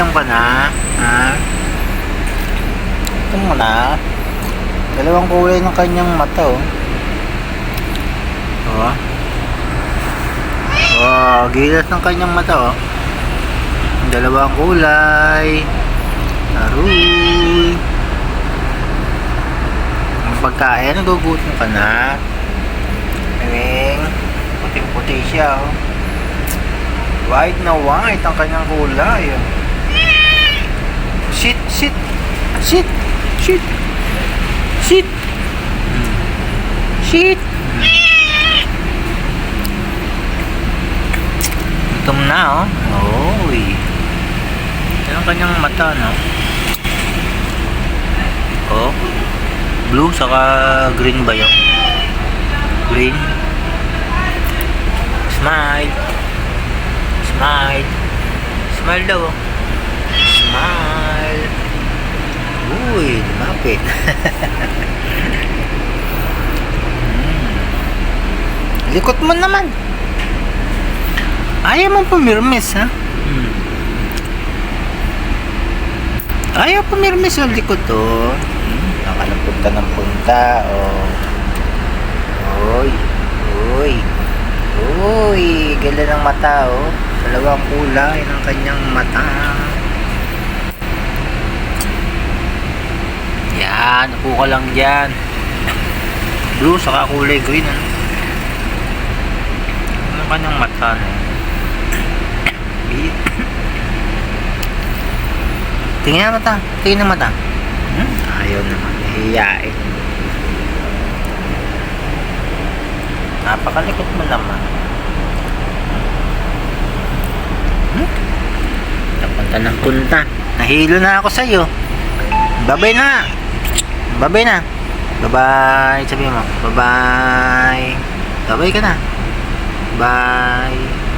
Gutom ka na? Ha? Gutom mo na? Dalawang kulay ng kanyang mata, oh. Oh. Oh, gilas ng kanyang mata, oh. Dalawang kulay. Aruy. Ang pagkain, nagugutom ka na. Kaming, puting-puti siya, oh. White na white ang kanyang kulay, oh. Sit. Sit. Sit. Sit. Sit. Gutom na, oh. Oy. Yan ang kanyang mata, no? Oh. Blue, saka green ba yun? Green. Smile. Smile. Smile daw, oh. Smile. Hmm. Likot mo naman. Ayaw mong pumirmis, ha? Hmm. Ayaw pumirmis sa likod, oh. Hmm. Nakalapot ka ng punta, oh. Uy. Uy. Uy. Gala ng mata, oh. Dalawang kulay ng kanyang mata. Yan, upo ka lang dyan. Blue, saka kulay green. Ano, ano kanyang mata na. Tingin na mata. Tingin na mata. Hmm? Ayaw naman. Hihiyain. Napakalikot mo naman. Hmm? Napunta ng punta. Nahilo na ako sa'yo. Babay na. Babay na. Bye-bye. Sabi mo. Bye-bye. Babay ka na. Bye.